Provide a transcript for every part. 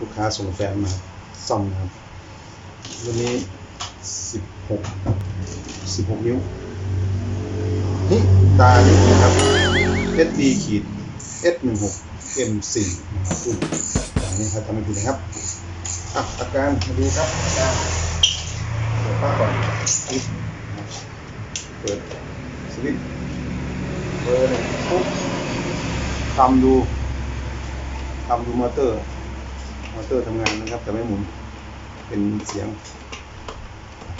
ลูกค้าส่งแฟนมาซ่อมนะครับวันนี้สิบหกสิบหกนิ้ว นี่ตานี่นะครับ SD ขีด S 1 6 M 4 นะครับรุ่นอย่างนี้ครับทำให้ผิดนะครับอะอาการมาดูครับอาการเปิดป้าก่อนเปิดสวิตช์เบอร์หนึ่งปุ๊บทำดูทำดูมอเตอร์ อเตอร์ทำงานนะครับ แต่ไม่หมุนเป็นเสียง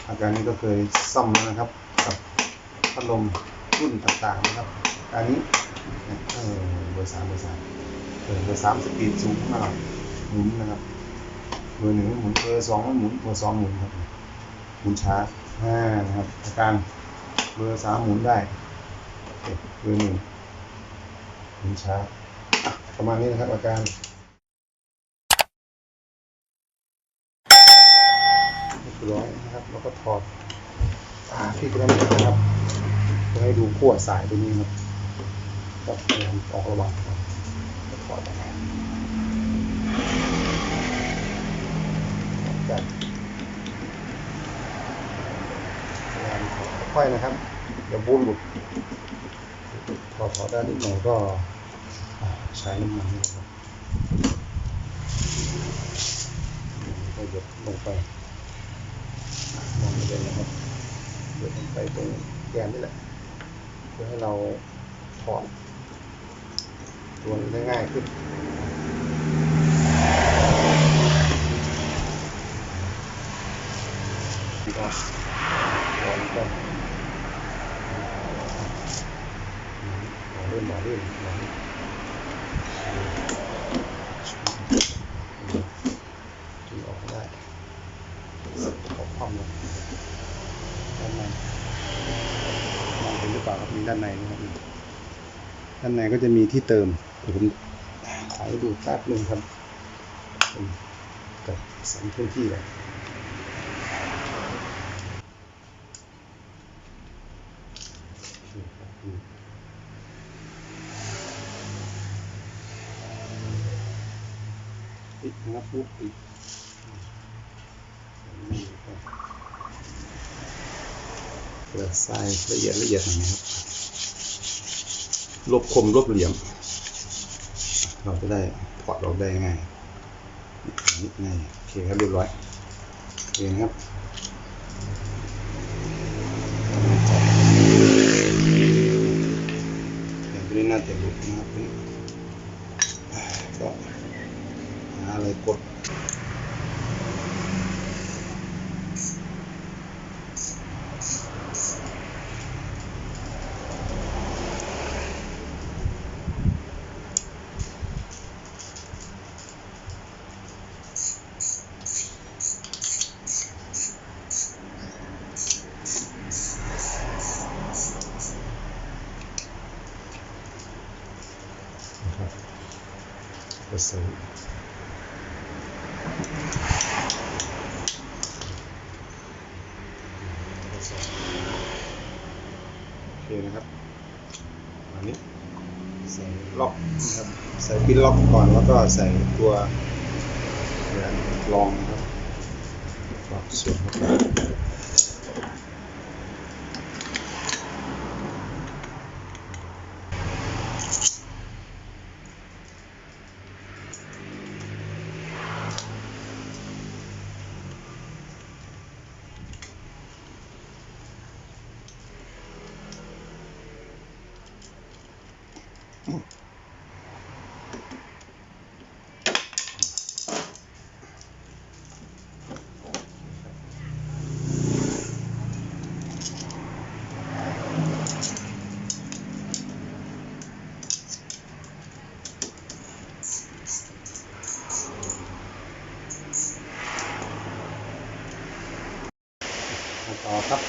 อาการนี้ก็เคยซ่อมแล้วนะครับกับพัดลมรุ่นต่างๆนะครับอาการนี้เบอร์สามเบอร์สามเบอร์สามสปีดสูงมากหมุนนะครับเบอร์หนึ่งหมุนเบอร์สองหมุนเบอร์สองหมุนครับหมุนช้าอ่านะครับอาการเบอร์สามหมุนได้เบอร์หนึ่งหมุนช้าประมาณนี้นะครับอาการ เรีย บร้อยนะครับ แล้วก็ถอดฝาที่กระดิ่งนะครับเพื่อให้ดูขั้วสายตัวนี้ครับก็พยายามออกระว่างครับถอดออกมาจัดพยายามค่อยนะครับเดี๋ยวบูมหลุดพอถอดได้นิดหน่อยก็ใช้น้ำมันนะครับก็หยดลงไป มองไม่เห็นนะครับเดี๋ยวผมไปตรงแกนนี่แหละ เพื่อให้เราถอดตัวนี้ได้ง่ายขึ้นนี่ก็ถอดก็หล่อเล่นหล่อเล่นหล่อเล่นดึงออกได้ ขอความลงด้านในมองเห็นหรือเปล่าครับมีด้านในนะครับ ด้านในก็จะมีที่เติมผมถ่ายดูแป๊บหนึงครับผมจัดสรรพื้นที่เลยนี่ครับนี่ปิดนะครับปุ๊บปิดเปิดทรายละเอียดละเอียดหน่อยนะครับ ลบคมลบเหลี่ยม เราจะได้ถอดออกได้ง่ายนิดง่ายโอเคครับเรียบร้อยโอเคนะครับอย่างนี้น่าจะหลุดนะครับก็หาอะไรกด นะครับก็ใส่โอ เคนะครับอันนี้ใส่ล็อกนะครับ ใส่ปินล็อกก่อนแล้วก็ใส่ตัวแหวนรองนะครับปรับส่วนเข้าไป ต่อครับ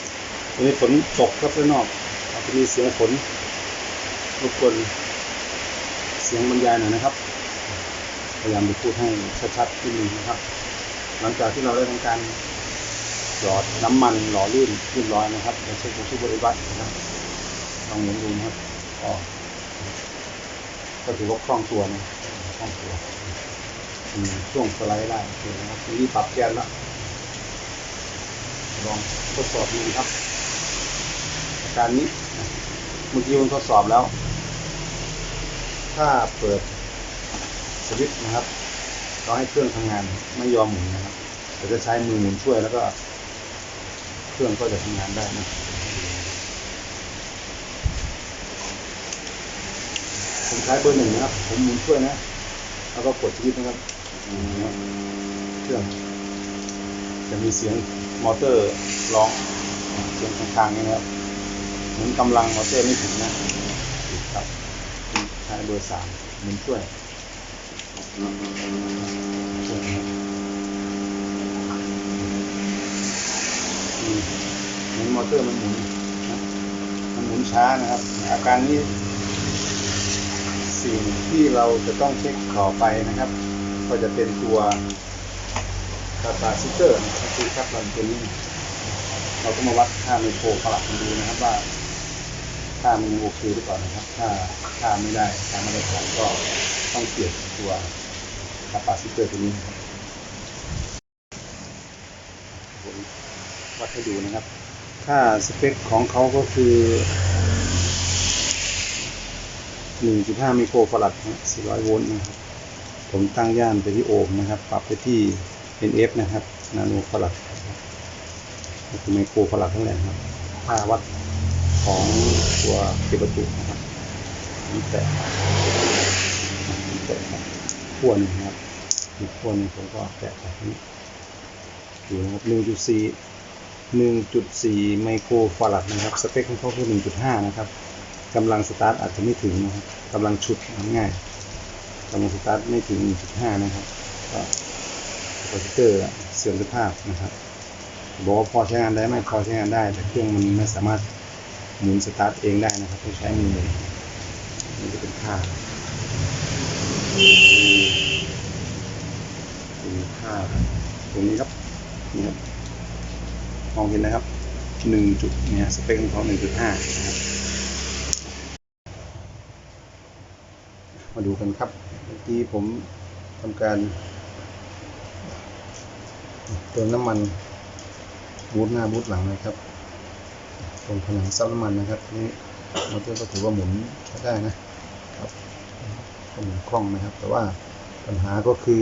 วันนี้ฝนตกครับด้านนอกอาจจะมีเสียงฝนรบกวน เสียงบรรยายหน่อยนะครับ พยายามจะพูดให้ชัดๆนิดนึงนะครับ หลังจากที่เราได้ทำการหยอดน้ำมันหล่อลื่นเรียบร้อยนะครับเดี๋ยวเช็คผู้ช่วยบริวัตรนะครับลองหมุนดูนะครับก็ก็ถือว่าคล่องตัวนะคล่องตัวอืมช่วงสไลด์ได้โอเคนะครับนี้ปรับแกนแล้วลองทดสอบดูครับ การนี้เมื่อกี้มันทดสอบแล้ว ถ้าเปิดสวิตช์นะครับเราให้เครื่องทำงานไม่ยอมหมุนนะครับเราจะใช้มือหมุนช่วยแล้วก็ เครื่องก็จะทำงานได้นะผมใช้เบอร์หนึ่งนะครับ ผมหมุนช่วยนะ แล้วก็กดสวิตช์นะครับเครื่องจะมีเสียงมอเตอร์ร้องเสียงกลางๆนี่นะครับเหมือนกำลังมอเตอร์ไม่ถึงนะ เบอร์สามมุนช่วยช่วยนะครับนี่เหมือนมอเตอร์มันหมุนมันหมุนช้านะครับ อาการนี้ สิ่งที่เราจะต้องเช็คต่อไปนะครับ ก็จะเป็นตัวคาปาซิเตอร์นะครับคือคัดลันตัวนี้ เราต้องมาวัดค่าไมโครฟาราดูนะครับว่า ค่ามันโอเคหรือเปล่านะครับ ถ้าค่าไม่ได้ค่าไม่ได้ผลก็ต้องเปลี่ยนตัวคาปาซิเตอร์ตัวนี้นะครับผมวัดให้ดูนะครับค่าสเปคของเขาก็คือ1.5ไมโครฟาราดนะ400 โวลต์นะครับ ผมตั้งย่านไปที่โอห์มนะครับ ปรับไปที่ NF นะครับ นาโนฟาราดก็คือไมโครฟาราดทั้งแหล่ครับค่าวัด ของตัวเก็บประจุนะครับนี่แตะแตะครับขั้วนึงนะครับอีกขั้วนึงผมก็แตะแบบนี้ดูนะครับ1.4 1.4ไมโครฟาราดนะครับ สเปคของเขาคือ1.5นะครับกำลังสตาร์ทอาจจะไม่ถึงนะครับกำลังชุดง่ายกำลังสตาร์ทไม่ถึง 1.5 นะครับ ก็คอมพิวเตอร์เสื่อมสภาพนะครับ บอกว่าพอใช้งานได้ไหมพอใช้งานได้ แต่เครื่องมันไม่สามารถ หมุนสตาร์ทเองได้นะครับต้องใช้มือนี่จะเป็นค่าเป็นค่าตรงนี้ครับนี่ครับมองเห็นนะครับหนึ่งจุดเนี่ยสเปคของเขาหนึ่งจุดห้านะครับมาดูกันครับเมื่อกี้ผมทำการเติมน้ำมันบูทหน้าบูทหลังนะครับ ตรงผนังซับน้ำมันนะครับนี่มอเตอร์ก็ถือว่าหมุนใช้ได้นะครับก็หมุนคล่องนะครับ แต่ว่าปัญหาก็คือ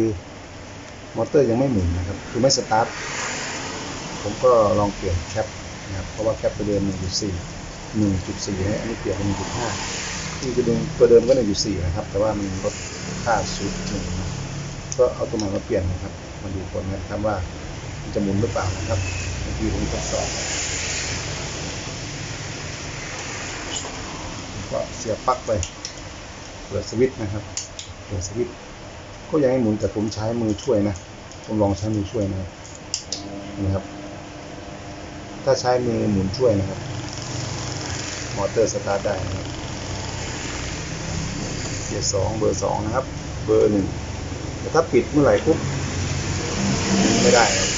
มอเตอร์ยังไม่หมุนนะครับ คือไม่สตาร์ทผมก็ลองเปลี่ยนแคปนะครับเพราะว่าแคปตัวเดิม1.4 1.4ให้อันนี้เปลี่ยนเป็น1.5ที่ตัวเดิมตัวเดิมก็หนึ่งอยู่สี่นะครับ แต่ว่ามันลดค่าสูตรหนึ่งก็เอาตัวใหม่มาเปลี่ยนนะครับมาดูผลกันครับว่ามันจะหมุนหรือเปล่านะครับเมื่อกี้ผมทดสอบก็ เสียบปลั๊กไป เปิดสวิตช์นะครับ เปิดสวิตช์ก็ยังให้หมุนแต่ผมใช้มือช่วยนะ ผมลองใช้มือช่วยนะนะครับ ถ้าใช้มือหมุนช่วยนะครับ มอเตอร์สตาร์ทได้นะครับเกียร์สองเบอร์สองนะครับ เบอร์หนึ่งแต่ถ้าปิดเมื่อไหร่ปุ๊บไม่ได้ครับ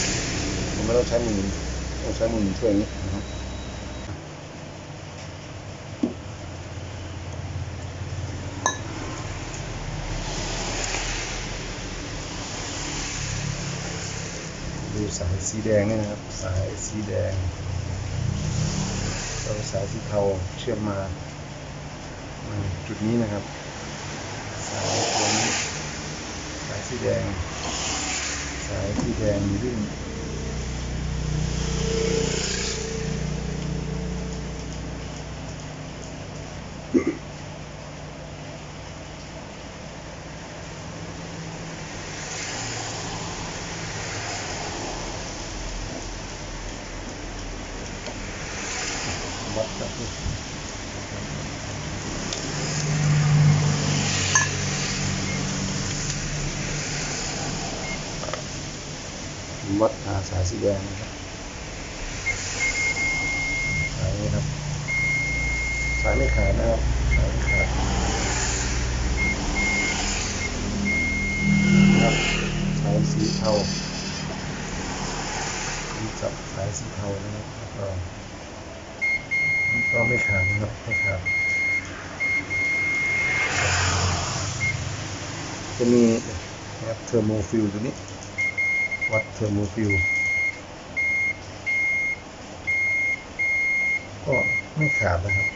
ผมไม่ต้องใช้มือต้องใช้มือช่วยอย่างนี้นะครับดู สายสีแดงนี่นะครับ สายสีแดงเราสายสีเทาเชื่อมมามาจุดนี้นะครับ สายตัวนี้สายสีแดง สายสีแดงวิ่งวัดแบบนี้ วัดหาสายสีแดงนะครับสายนี้ครับ สายไม่ขาดนะครับสายไม่ขาดครับสายสีเทาจับสายสีเทานะครับก็ก็ไม่ขาดนะครับไม่ขาดจะมีนะครับเทอร์โมฟิลตัวนี้ วัดเทอร์โมฟิลก็ไม่ขาดนะครับ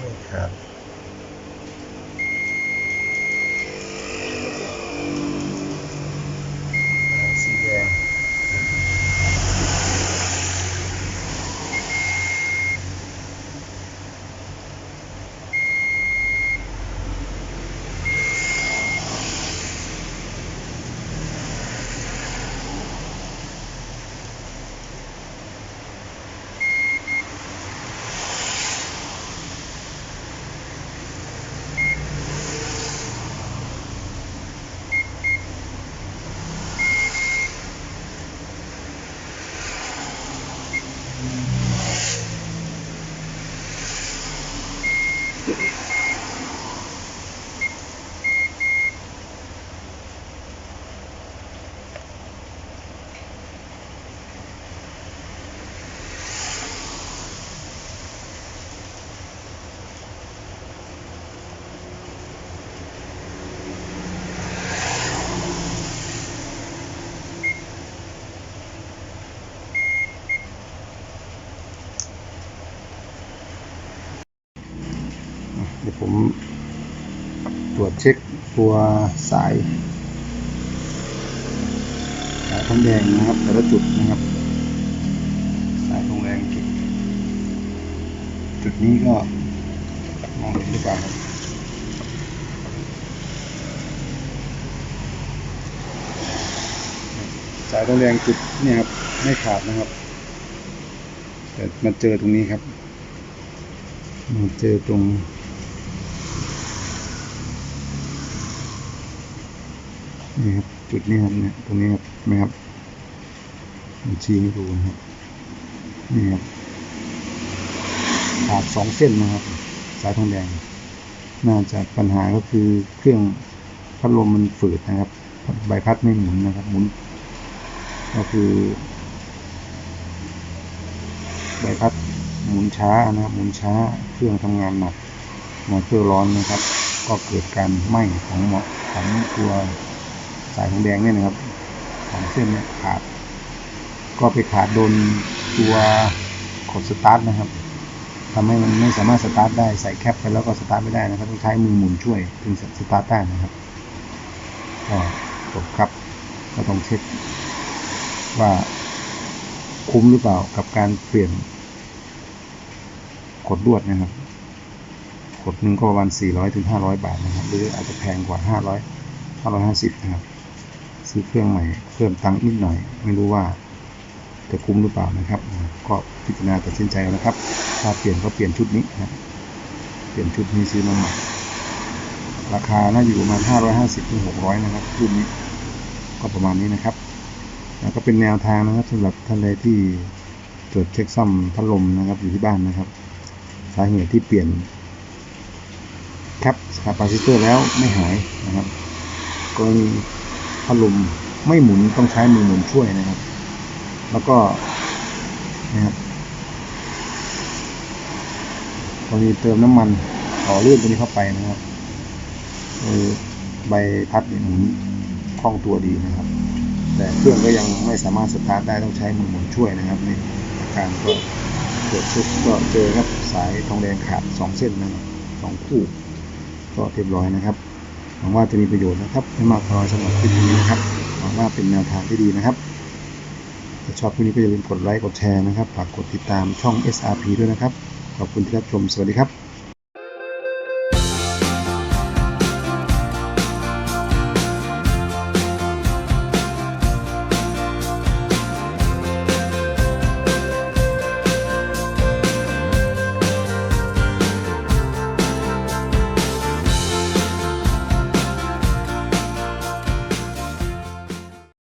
ไม่ขาด เดี๋ยวผมตรวจเช็คตัวสายสายทองแดงนะครับ แต่ละจุดนะครับ สายทองแดงจุดจุดนี้ก็มองเห็นหรือเปล่าครับสายทองแดงจุดเนี่ยครับไม่ขาดนะครับแต่มาเจอตรงนี้ครับมาเจอตรง นี่ครับจุดนี้ครับเนี่ยตรงนี้ครับนไหมครับชี้ให้ดูนะครับนี่ครับขาดสองเส้นนะครับ สายทองแดง น่าจะปัญหาก็คือเครื่องพัดลมมันฝืดนะครับใบพัดไม่หมุนนะครับ หมุน ก็คือใบพัดหมุนช้านะครับ หมุนช้าเครื่องทำงานหนักมอเตอร์ร้อนนะครับ ก็เกิดการไหม้ของหมอของตัว สายทองแดงเนี่ยนะครับของเส้นเนี่ยขาด ก็ไปขาดโดนตัวกดสตาร์ทนะครับทำให้มันไม่สามารถสตาร์ทได้ใส่แคปไปแล้วก็สตาร์ทไม่ได้นะครับต้องใช้มือหมุนช่วยถึงสตาร์ทได้นะครับก็จบครับก็ต้องเช็คว่าคุ้มหรือเปล่ากับการเปลี่ยนกดลวดนะครับกดหนึ่งก็ประมาณ400ถึง500 บาทนะครับ หรืออาจจะแพงกว่า 500 550นะครับ ซื้อเครื่องใหม่เพิ่มตังค์นิดหน่อย ไม่รู้ว่าจะคุ้มหรือเปล่านะครับ ก็พิจารณาตัดสินใจนะครับ ถ้าเปลี่ยนก็เปลี่ยนชุดนี้นะเปลี่ยนชุดนี้ซื้อมาใหม่ ราคาน่าอยู่ประมาณ550ถึง600 นะครับรุ่นนี้ ก็ประมาณนี้นะครับแล้วก็เป็นแนวทางนะครับสำหรับท่านใดที่ตรวจเช็คซ่อมพัดลมนะครับอยู่ที่บ้านนะครับ สาเหตุที่เปลี่ยนแคปคาปาซิเตอร์แล้วไม่หายนะครับกรณี พัดลมไม่หมุนต้องใช้มือหมุนช่วยนะครับ แล้วก็นะครับกรณีเติมน้ำมันต่อเลื่อนตัวนี้เข้าไปนะครับใบพัดหมุนคล่องตัวดีนะครับ แต่เครื่องก็ยังไม่สามารถสตาร์ทได้ต้องใช้มือหมุนช่วยนะครับนี่อาการก็เกิดชุดก็เจอครับสายทองแดงขาดสองเส้นนะครับสองคู่ ก็เรียบร้อยนะครับ วังว่าจะมีประโยชน์นะครับให้มากพอสำหรับคลิปนี้นะครับหวังว่าเป็นแนวทางที่ดีนะครับถ้าชอบคลิปนี้ก็อย่าลืมกดไลค์กดแชร์นะครับฝากกดติดตามช่อง SRP ด้วยนะครับ ขอบคุณที่รับชมสวัสดีครับ